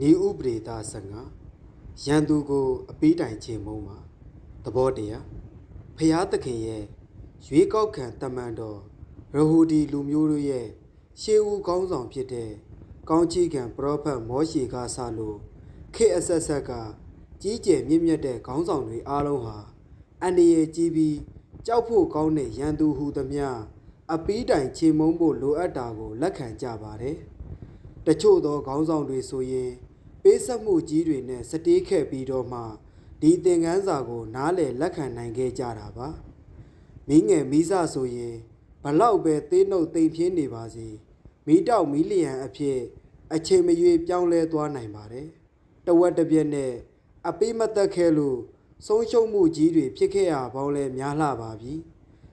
နေဥပဒေသား15ရန်သူကို အပီးတိုင်ခြင်းမုံမှာသဘောတရားဖျားသခင်ရဲ့ရွေးကောက်ခံတမန်တော်ရဟူဒီလူမျိုးတို့ရဲ့ရှေးဦးကောင်းဆောင်ဖြစ်တဲ့ကောင်းချီးကံပရောဖက်မောရှေကဆလို့ခေတ်အဆက်ဆက်ကကြီးကျယ်မြင့်မြတ်တဲ့ခေါင်းဆောင်တွေအားလုံးဟာအန္တရာယ်ကြီးပြီးကြောက်ဖို့ကောင်းတဲ့ရန်သူဟူသမျှအပီးတိုင်ခြင်းမုံဖို့လိုအပ်တာကိုလက်ခံကြပါတယ်။တချို့သောခေါင်းဆောင်တွေဆိုရင် ပေးဆက်မှုကြီးတွေနဲ့စတေးခဲ့ပြီးတော့မှဒီသင်ခန်းစာကို နားလည်လက်ခံနိုင်ခဲ့ကြတာပါမင်းငယ်မိစဆိုရင်ဘလောက်ပဲသေးနှုတ်တိမ်ပြင်းနေပါစေမိတောက်မီလီယံအဖြစ်အချိန်မရွေးပြောင်းလဲသွားနိုင်ပါတယ်တဝက်တစ်ပြက်နဲ့အပိမသက်ခဲ့လို့ဆုံးရှုံးမှုကြီးတွေဖြစ်ခဲ့ရပေါင်းလဲများလှပါပြီ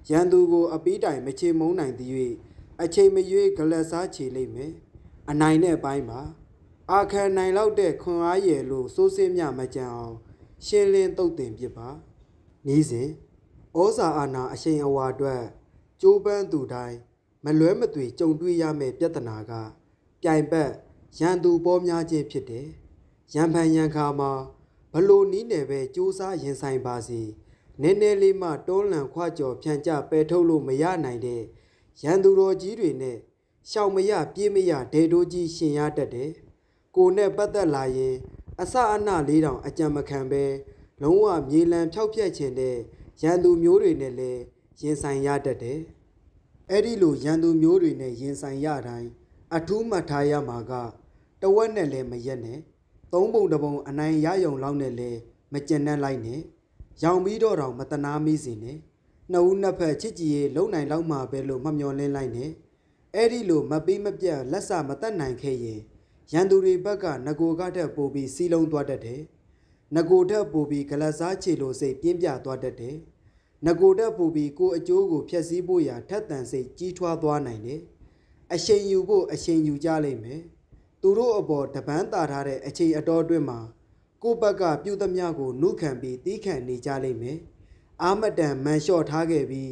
ရန်သူကို အပီးတိုင်မချေမုန်းနိုင်သည်၍အချိန်မရွေးဂလက်စားချေလိမ့်မယ်အနိုင်နဲ့ပိုင်းပါ အာခံနိုင်လောက်တဲ့ခွန်အားရည်လို့စိုးစင်းမြမကြံအောင် ရှင်းလင်းတုတ်တင်ပြပါနီးစဉ်ဩဇာအာဏာအရှိန်အဝါအတွက်ကြိုးပမ်းသူတိုင်းမလွဲမသွေကြုံတွေ့ရမယ့်ပြဿနာက ပြိုင်ဘက်ရန်သူပေါ်များခြင်းဖြစ်တယ်ရန်ဖန်ရန်ခါမှာဘလို့နီးနယ်ပဲစူးစားရင်ဆိုင်ပါစီနည်းနည်းလေးမှတွန်းလှန်ခွကြော်ဖြန့်ကျပယ်ထုတ်လို့မရနိုင်တဲ့ရန်သူတော်ကြီးတွေနဲ့ရှောင်မရပြေးမရဒေတိုးကြီးရှင်ရတတ်တယ်။ ကိုနဲ့ပတ်သက်လာရင်အစအနလေးတောင်အကြံမခံပဲလုံးဝမြေလံဖြောက်ပြက်ခြင်းတဲ့ရန်သူမျိုးတွေနဲ့လည်းရင်ဆိုင်ရတတ်တယ်။အဲ့ဒီလိုရန်သူမျိုးတွေနဲ့ရင်ဆိုင်ရတိုင်းအထူးမှတ်ထားရမှာကတဝက်နဲ့လည်းမရက်နဲ့သုံးပုံတစ်ပုံအနိုင်ရယုံလောက်နဲ့လည်းမကျင်နဲ့လိုက်နဲ့ရောင်ပြီးတော့တောင်မတနာမိစေနဲ့နှစ်ဦးနှစ်ဖက်ချစ်ကြည်ရေးလုံနိုင်လောက်မှာပဲလို့မှတ်မျောလင်းလိုက်နဲ့အဲ့ဒီလိုမပေးမပြတ်လက်စမတက်နိုင်ခဲ့ရင် ရန်သူတွေဘက်ကငကိုကတက်ပို့ပြီးစီးလုံးသွားတတ်တယ်။ငကိုတက်ပို့ပြီးဂလက်စားချေလိုစိတ်ပြင်းပြသွားတတ်တယ်။ငကိုတက်ပို့ပြီးကိုယ်အကျိုးကိုဖျက်ဆီးဖို့ရာထက်သန်စိတ်ကြီးထွားသွားနိုင်တယ်။အရှိန်ယူဖို့အရှိန်ယူကြလိမ့်မယ်။သူတို့အပေါ်တပန်းတာထားတဲ့အချိန်အတော်အတွင်းမှာကိုယ့်ဘက်ကပြုသမျှကိုနှုခံပြီးတီးခံနေကြလိမ့်မယ်။အာမတန်မန်လျှော့ထားခဲ့ပြီး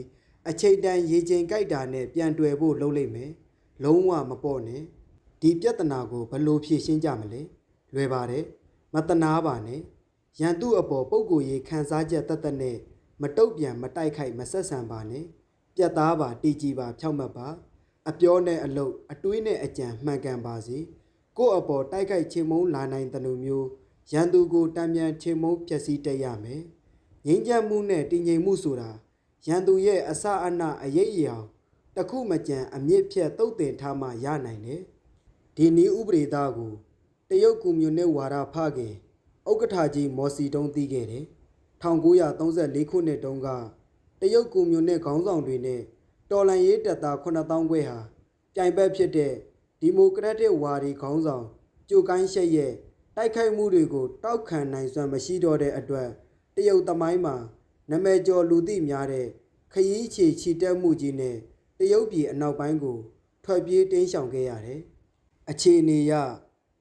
အချိန်တန်ရေချိန်ကြိုက်တာနဲ့ပြန်တွယ်ဖို့လုပ်လိမ့်မယ်။လုံးဝမပေါ့နဲ့။ ဒီပြဿနာကိုဘယ်လိုဖြေရှင်းကြမလဲ။လွယ်ပါတယ်။မတနာပါနဲ့။ရန်သူအပေါ်ပုံကိုယ်ရေးခံစားချက်တတ်တတ်နဲ့မတုတ်ပြန်မတိုက်ခိုက်မဆက်ဆံပါနဲ့။ပြတ်သားပါတီကြည်ပါဖြောက်မှတ်ပါ။အပြောနဲ့အလုပ်အတွေးနဲ့အကြံမှန်ကန်ပါစေ။ကိုယ့်အပေါ်တိုက်ခိုက်ချေမုန်းလာနိုင်တဲ့လူမျိုးရန်သူကိုတံပြန်ချေမုန်းဖျက်ဆီးတတ်ရမယ်။ငြိမ်းချမ်းမှုနဲ့တည်ငြိမ်မှုဆိုတာရန်သူရဲ့အစအနအရေးအယောင်တခုမကြံအမြင့်ဖြတ်တုတ်တင်ထားမှရနိုင်တယ်။ ဒီနီးဥပဒေသားကိုတရုတ်ကွန်မြူနစ်ဝါဒဖခင်ဥက္ကဋ္ဌကြီးမော်စီတုံးသိခဲ့တယ်။1934ခုနှစ်တုန်းကတရုတ်ကွန်မြူနစ်ခေါင်းဆောင်တွေနဲ့တော်လန်ရေးတပ်သား9000ခွဲဟာပြိုင်ဘက်ဖြစ်တဲ့ဒီမိုကရက်တစ်ဝါဒီခေါင်းဆောင်ကျိုကိုင်းရှက်ရဲ့တိုက်ခိုက်မှုတွေကိုတောက်ခံနိုင်စွမ်းမရှိတော့တဲ့အတွက်တရုတ်သမိုင်းမှာနမဲကျော်လူသိများတဲ့ခရီးချီချီတက်မှုကြီးနဲ့တရုတ်ပြည်အနောက်ပိုင်းကိုထွက်ပြေးတင်းရှောင်ခဲ့ရတယ်။ အခြေအနေအရ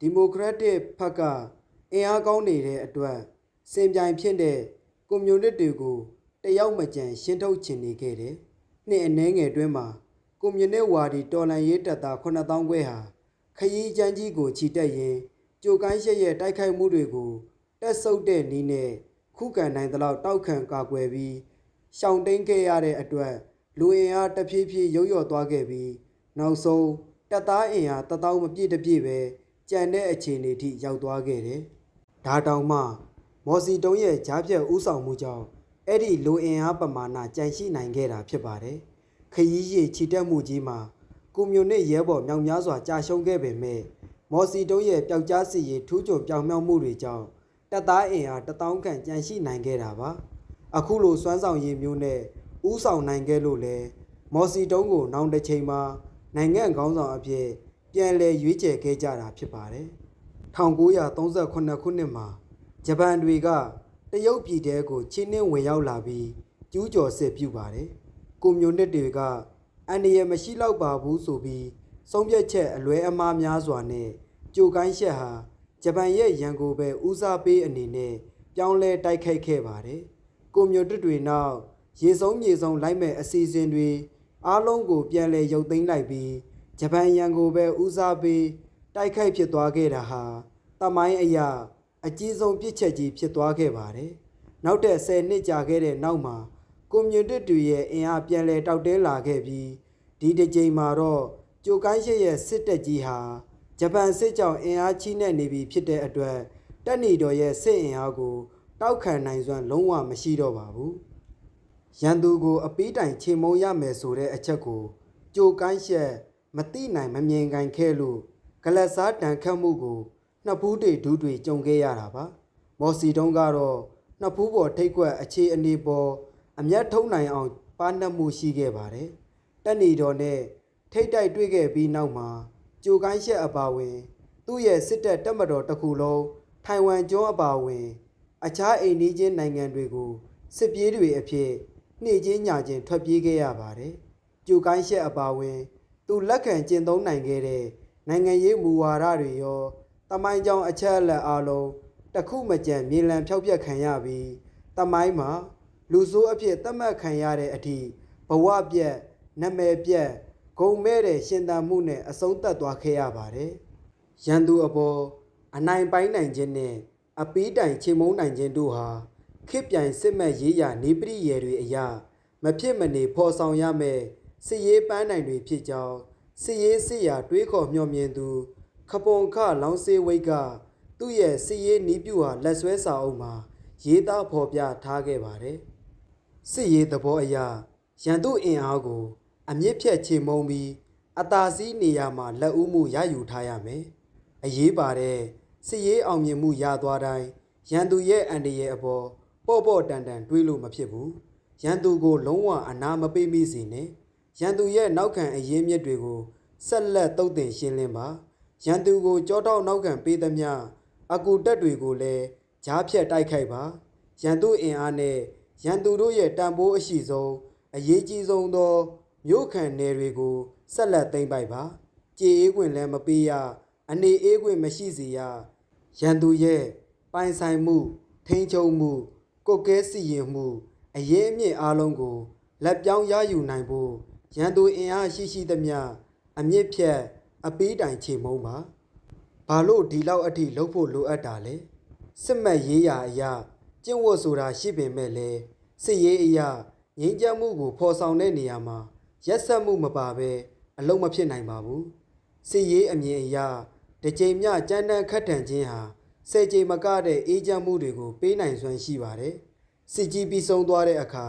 ဒီမိုကရက်တစ်ဘက်ကအင်အားကောင်းနေတဲ့အတွက်စင်ပြိုင်ဖြစ်တဲ့ကွန်မြူနစ်တွေကိုတယောက်မကြံရှင်းထုတ်ချင်နေခဲ့တယ်။နှစ်အနည်းငယ်တွင်းမှာကွန်မြူနစ်ဝါဒီတော်လန်ရေးတပ်သား9000ခွဲဟာခရီးချမ်းကြီးကိုချီတက်ရင်ကြိုကိုင်းရှက်ရဲ့တိုက်ခိုက်မှုတွေကိုတက်ဆုပ်တဲ့နီးနဲ့ခုခံနိုင်သလောက်တောက်ခံကာကွယ်ပြီးရှောင်တိန်ခဲ့ရတဲ့အတွက်လူအင်အားတဖြည်းဖြည်းရုပ်ရော့သွားခဲ့ပြီးနောက်ဆုံး တပ်သားအင်အားတထောင်မပြည့်တပြည့်ပဲကြံတဲ့အခြေအနေထိရောက်သွားခဲ့တယ်။ဒါတောင်မှ မော်စီတုံးရဲ့ကြားဖြတ်ဥဆောင်မှုကြောင့်အဲ့ဒီလူအင်အားပမာဏကြန့်ရှိနိုင်ခဲ့တာဖြစ်ပါတယ်။ခရီးရည်ချီတက်မှုကြီးမှာကွန်မြူနစ်ရဲဘော်မြောက်များစွာကြာရှုံးခဲ့ပေမဲ့မော်စီတုံးရဲ့ပျောက်ကြားစီရေးထူးချွန်ပြောင်မြောက်မှုတွေကြောင့်တပ်သားအင်အားတထောင်ခန့်ကြန့်ရှိနိုင်ခဲ့တာပါ။အခုလိုစွမ်းဆောင်ရည်မျိုးနဲ့ဥဆောင်နိုင်ခဲ့လို့လဲမော်စီတုံးကိုနောင်တစ်ချိန်မှာ နိုင်ငံခေါင်းဆောင်အဖြစ်ပြန်လည်ရွေးချယ်ခဲ့ကြတာဖြစ်ပါတယ်။1938ခုနှစ်မှာဂျပန်တွေကတရုတ်ပြည်တဲကိုချင်းနှင်းဝင်ရောက်လာပြီးကျူးကျော်စစ်ပြုပါတယ်။ကွန်မြူနစ်တွေကအန္တရာယ်မရှိတော့ပါဘူးဆိုပြီးဆုံးဖြတ်ချက်အလွဲအမှားများစွာနဲ့ကြိုကိုင်းရှက်ဟာဂျပန်ရဲ့ရန်ကိုပဲဦးစားပေးအနေနဲ့ပြောင်းလဲတိုက်ခိုက်ခဲ့ပါတယ်။ကွန်မြူနစ်တွေနောက်ရေစုံမြေစုံလိုက်မဲ့အစီအစဉ်တွေ အားလုံးကိုပြန်လည်ရုပ်သိမ်းလိုက်ပြီးဂျပန်ရန်ကိုပဲဦးစားပေးတိုက်ခိုက်ဖြစ်သွားခဲ့တာဟာတမိုင်းအရာအကြီးဆုံးပြစ်ချက်ကြီးဖြစ်သွားခဲ့ပါတယ်။နောက်တဲ့10နှစ်ကြာခဲ့တဲ့နောက်မှာကွန်မြူနတီတွေရဲ့အင်အားပြန်လည်တောက်တဲလာခဲ့ပြီးဒီတစ်ကြိမ်မှာတော့ကြိုကိုင်းရှိရဲ့စစ်တပ်ကြီးဟာဂျပန်စစ်ကြောင့်အင်အားကြီးနေနေပြီဖြစ်တဲ့အတွက်တက်နီတော်ရဲ့စစ်အင်အားကိုတောက်ခံနိုင်စွမ်းလုံးဝမရှိတော့ပါဘူး။ ရန်သူကို အပီးတိုင်ချေမုံရမယ်ဆိုတဲ့အချက်ကို ကြိုကိုင်းရှက်မတိနိုင်မမြင်ကန်ခဲ့လို့ဂလက်စားတန်ခတ်မှုကိုနှစ်ဖူးတွေဒူးတွေကြုံခဲ့ရတာပါမော်စီတုံးကတော့နှစ်ဖူးပေါ်ထိတ်ကွက်အခြေအနေပေါ်အမျက်ထုံနိုင်အောင်ပါနှက်မှုရှိခဲ့ပါတယ်တက်နီတော်နဲ့ထိတ်တိုက်တွေ့ခဲ့ပြီးနောက်မှာကြိုကိုင်းရှက်အပါဝင်သူ့ရဲ့စစ်တပ်တက်မတော်တစ်ခုလုံးထိုင်ဝမ်ကျွန်းအပါဝင် အခြားအိမ်နီးချင်းနိုင်ငံတွေကိုစစ်ပြေးတွေအဖြစ် နှိမ့်ချင်းညာချင်းထွက်ပြေးခဲ့ရပါတယ်။ကြိုကိုင်းရှက်အပါဝင် သူလက်ခံကျင့်သုံးနိုင်ခဲ့တဲ့နိုင်ငံရေးမူဝါဒတွေရောတမိုင်းကြောင်အချက်အလက်အလုံးတစ်ခုမကြံမြေလံဖျောက်ပြက်ခံရပြီးတမိုင်းမှာလူဆိုးအဖြစ်သတ်မှတ်ခံရတဲ့အထိဘဝပြက်နာမည်ပြက်ဂုံမဲ့တဲ့ရှင်သန်မှုနဲ့အဆုံးသတ်သွားခဲ့ရပါတယ်။ရန်သူအပေါ်အနိုင်ပိုင်းနိုင်ခြင်းနဲ့အပီးတိုင်ချေမုန်းနိုင်ခြင်းတို့ဟာ ခစ်ပြိုင်စစ်မှတ်ရေးရာနေပရိယေတွေအရာမဖြစ်မနေဖော်ဆောင်ရမယ်စစ်ရေးပန်းနိုင်တွေဖြစ်ကြောင်းစစ်ရေးစစ်ရာတွေးခေါ်မျှော်မြင်သူ ခပွန်ခလောင်းစေးဝိတ်ကသူ့ရဲ့စစ်ရေးနီးပြူဟာလက်ဆွဲစာအုပ်မှာရေးသားဖော်ပြထားခဲ့ပါတယ်စစ်ရေးသဘောအရရန်သူအင်အားကို အမြင့်ဖြတ်ချေမုံပြီးအသာစီးနေရာမှာလက်ဦးမှုရယူထားရမယ်အရေးပါတဲ့စစ်ရေးအောင်မြင်မှုရသွားတိုင်းရန်သူရဲ့အန်ဒီရဲ့အပေါ် ပေါ့ပေါ့တန်တန်တွေးလို့မဖြစ်ဘူးရန်သူကိုလုံးဝအနာမပေးမိစေနဲ့ရန်သူရဲ့နောက်ခံအရေးမြစ်တွေကိုဆက်လက်တုတ်တင်ရှင်းလင်းပါရန်သူကိုကြောတောက်နောက်ခံပေးသမျှအကူတက်တွေကိုလည်းကြားဖြတ်တိုက်ခိုက်ပါရန်သူအင်အားနဲ့ရန်သူတို့ရဲ့တန်ဖိုးအရှိဆုံးအရေးကြီးဆုံးသောမြို့ခံနယ်တွေကိုဆက်လက်သိမ်းပိုက်ပါကြေအေးခွင့်လည်းမပေးရအနေအေးခွင့်မရှိစေရရန်သူရဲ့ပိုင်ဆိုင်မှုထိန်းချုပ်မှု ကုတ်ကဲစီရင်မှုအရေးအမြင့်အားလုံးကိုလက်ပြောင်းရယူနိုင်ဖို့ရန်သူအင်အားရှိရှိသမျှအမြင့်ဖြတ်အပီးတိုင်ချေမုံပါဘာလို့ဒီလောက်အထိလှုပ်ဖို့လိုအပ်တာလဲစစ်မှတ်ရေးရာအရာကျင့်ဝတ်ဆိုတာရှိပင်မဲ့လဲစစ်ရေးအရာငြိမ်းချမ်းမှုကိုဖော်ဆောင်တဲ့နေရာမှာရက်ဆက်မှုမပါဘဲအလုံးမဖြစ်နိုင်ပါဘူးစစ်ရေးအမြင်အရတစ်ကြိမ်မျှကြမ်းတမ်းခတ်ထန်ခြင်းဟာ ဆယ်ကြိမ်မကတဲ့အေးချမ်းမှုတွေကိုပေးနိုင်စွမ်းရှိပါတယ်။စစ်ကြီးပြီးဆုံးသွားတဲ့အခါ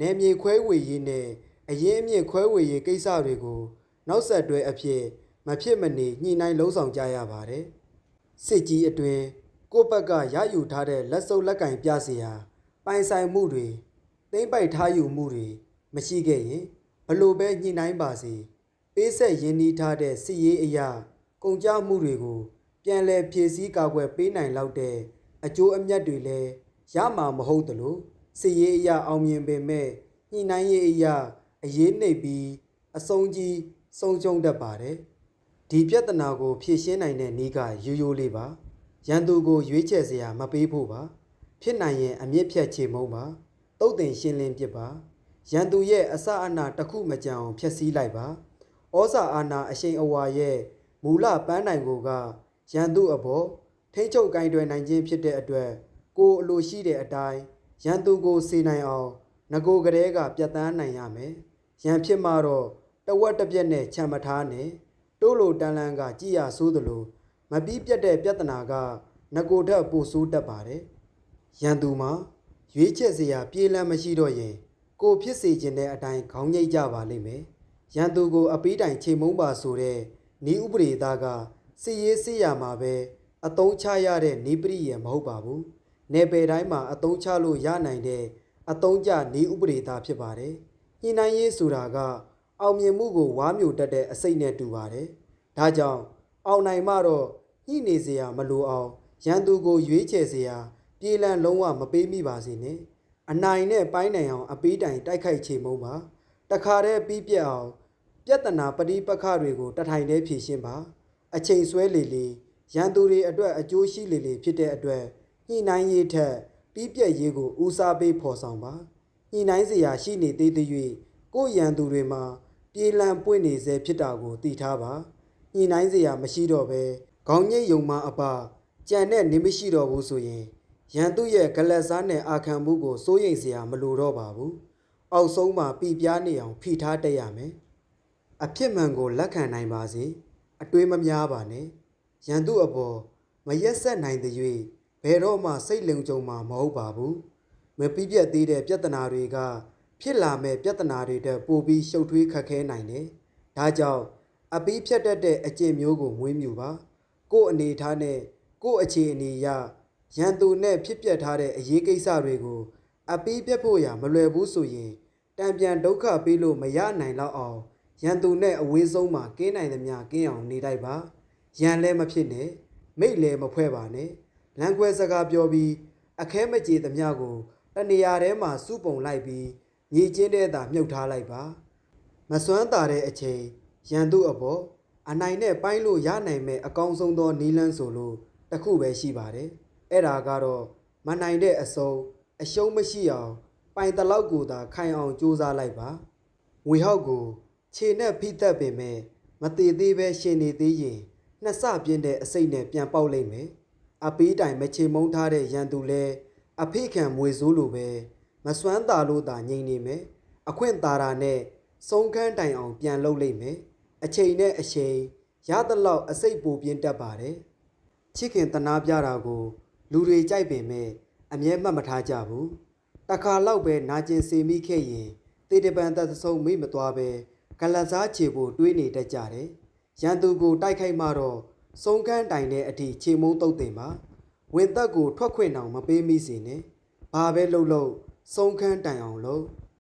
နယ်မြေခွဲဝေရေးနဲ့အရင်အမြင့်ခွဲဝေရေးကိစ္စတွေကိုနောက်ဆက်တွဲအဖြစ်မဖြစ်မနေညှိနှိုင်းလှုံ့ဆော်ကြရပါတယ်။စစ်ကြီးအတွင်ကိုယ့်ဘက်ကရယူထားတဲ့လက်စုပ်လက်ကင်ပြစရာပိုင်ဆိုင်မှုတွေသိမ့်ပိုက်ထားယူမှုတွေမရှိခဲ့ရင်ဘလို့ပဲညှိနှိုင်းပါစေပေးဆက်ရင်းနှီးထားတဲ့စစ်ရေးအရာကုန်ကြမှုတွေကို ပြန်လည်ဖြည့်ဆည်းကာကွယ်ပေးနိုင်လောက်တဲ့အကျိုးအမြတ်တွေလည်းရမှာမဟုတ်သလိုစစ်ရေးအရာအောင်မြင်ပေမဲ့ညှိနှိုင်းရေးအရာအရေးနှိပ်ပြီးအဆုံးကြီးဆုံးရှုံးတတ်ပါတယ်ဒီပြဿနာကိုဖြေရှင်းနိုင်တဲ့နည်းကရိုးရိုးလေးပါရန်သူကိုရွေးချယ်စရာမပေးဖို့ပါဖြစ်နိုင်ရင်အမြင့်ဖြတ်ချေမုံပါတုတ်တင်ရှင်းလင်းပစ်ပါရန်သူရဲ့အစအနာတစ်ခုမကြံအောင်ဖျက်ဆီးလိုက်ပါဩဇာအာဏာအရှိန်အဝါရဲ့မူလပန်းနိုင်ကိုက ရန်သူအဘောထိမ့်ချုပ်ကင်တွယ်နိုင်ခြင်းဖြစ်တဲ့အတွက်ကိုယ်အလိုရှိတဲ့အတိုင်းရန်သူကိုစေနိုင်အောင်ငကိုကလေးကပြတ်တန်းနိုင်ရမယ်ရန်ဖြစ်မှတော့တဝက်တစ်ပြက်နဲ့ခြံမထားနဲ့တိုးလိုတန်လန်ကကြည်ရဆိုးသလိုမပြီးပြတ်တဲ့ပြဿနာကငကိုထက်ပိုဆိုးတတ်ပါတယ်ရန်သူမှာရွေးချက်စရာပြေးလန်းမရှိတော့ရင်ကိုဖြစ်စေခြင်းတဲ့အတိုင်းခေါင်းငိတ်ကြပါလိမ့်မယ်ရန်သူကိုအပီးတိုင်ချိန်မုံပါဆိုတဲ့နီးဥပဒေသားက စီရေးစီရမှာပဲအသုံးချရတဲ့နေပရိယမဟုတ်ပါဘူး။နယ်ပယ်တိုင်းမှာအသုံးချလို့ရနိုင်တဲ့အသုံးကျနေဥပဒေသာဖြစ်ပါတယ်။ညှိနှိုင်းရေးဆိုတာက အောင်မြင်မှုကိုဝါမျိုးတက်တဲ့အစိတ်နဲ့တူပါတယ်။ဒါကြောင့်အောင်နိုင်မှတော့ညှိနေစရာမလိုအောင်ရန်သူကိုရွေးချယ်စရာပြေးလန်းလုံးဝမပေးမိပါစေနဲ့။အနိုင်နဲ့ပိုင်းနိုင်အောင်အပေးတိုင်တိုက်ခိုက်ချေမုံပါ။တခါတည်းပြီးပြက်အောင်ပြဿနာပဋိပက္ခတွေကိုတထိုင်တည်းဖြေရှင်းပါ။ အချိန်ဆွဲလေလေရန်သူတွေအတွက်အကျိုးရှိလေလေဖြစ်တဲ့အတွက်ညှိနှိုင်းရေးထက်ပြီးပြက်ရေးကိုဦးစားပေးဖော်ဆောင်ပါညှိနှိုင်းစရာရှိနေသေးသေး၍ကိုယ့်ရန်သူတွေမှာပြေးလန့်ပွင့်နေစေဖြစ်တာကိုသိထားပါညှိနှိုင်းစရာမရှိတော့ပဲခေါင်းညိတ်ယုံမှအပကြံတဲ့နေမရှိတော့ဘူးဆိုရင်ရန်သူရဲ့ဂလက်စားနဲ့အာခံမှုကိုစိုးရိမ်စရာမလိုတော့ပါဘူးအောက်ဆုံးမှာပြပြားနေအောင်ဖိထားတက်ရမယ်အဖြစ်မှန်ကိုလက်ခံနိုင်ပါစေ အတွေးမများပါနဲ့ရန်သူအပေါ်မရက်ဆက်နိုင်တဲ့၍ဘယ်တော့မှစိတ်လုံခြုံမှာမဟုတ်ပါဘူးမပြီးပြတ်သေးတဲ့ပြဿနာတွေကဖြစ်လာမဲ့ပြဿနာတွေတက်ပိုပြီးရှုပ်ထွေးခက်ခဲနိုင်တယ်ဒါကြောင့်အပီးဖြတ်တတ်တဲ့အကျင့်မျိုးကိုမွေးမြူပါကို့အနေထားနဲ့ကို့အခြေအနေအရရန်သူနဲ့ဖြစ်ပျက်ထားတဲ့အရေးကိစ္စတွေကိုအပီးပြတ်ဖို့ရမလွယ်ဘူးဆိုရင်တံပြန်ဒုက္ခပေးလို့မရနိုင်တော့အောင် ရန်သူနဲ့အဝေးဆုံးမှာကင်းနိုင်သမျှကင်းအောင်နေတိုက်ပါရန်လည်းမဖြစ်နဲ့မိတ်လည်းမဖွဲ့ပါနဲ့လမ်းခွဲစကားပြောပြီးအခဲမကြေသမျှကိုတနေရာထဲမှာစုပုံလိုက်ပြီးမြေကျင်းတဲ့သာမြုပ်ထားလိုက်ပါမစွမ်းတာတဲ့အချိန်ရန်သူအပေါ်အနိုင်နဲ့ပိုင်းလို့ရနိုင်မဲ့အကောင်းဆုံးသောနီလန်းဆိုလို့တစ်ခုပဲရှိပါတယ်အဲ့ဒါကတော့မနိုင်တဲ့အစုံအရှုံးမရှိအောင်ပိုင်တလောက်ကိုသာခိုင်အောင်ကြိုးစားလိုက်ပါဝေဟောက်ကို ခြေနဲ့ဖိသက်ပင်မဲ့မတည်သေးပဲရှင်နေသေးရင်နှစ်ဆပြင်းတဲ့အစိတ်နဲ့ပြန်ပေါက်လိုက်မယ်အပီးတိုင်မချေမုန်းထားတဲ့ရန်သူလဲအဖိခံမွေစိုးလိုပဲမစွမ်းတာလို့သာငြိမ်နေမယ်အခွင့်သာတာနဲ့ဆုံးခန်းတိုင်အောင်ပြန်လုပ်လိုက်မယ်အချိန်နဲ့အချိန်ရသလောက်အစိတ်ပူပြင်းတတ်ပါတယ်ချစ်ခင်တနာပြတာကို လူတွေကြိုက်ပင်မဲ့အမြဲမှတ်မထားကြဘူးတခါလောက်ပဲနာကျင်စေမိခဲ့ရင်တေတပန်သက်ဆုံးမိမသွားပဲ ကလတ်စားချေဖို့တွေးနေတတ်ကြတယ်ရန်သူကိုတိုက်ခိုက်မှတော့ဆုံးခန်းတိုင်တဲ့အထိခြေမုံတုတ်တင်ပါဝင်သက်ကိုထွက်ခွင့်တောင်မပေးမိစေနဲ့ဘာပဲလှုပ်လှုပ်ဆုံးခန်းတိုင်အောင်လို့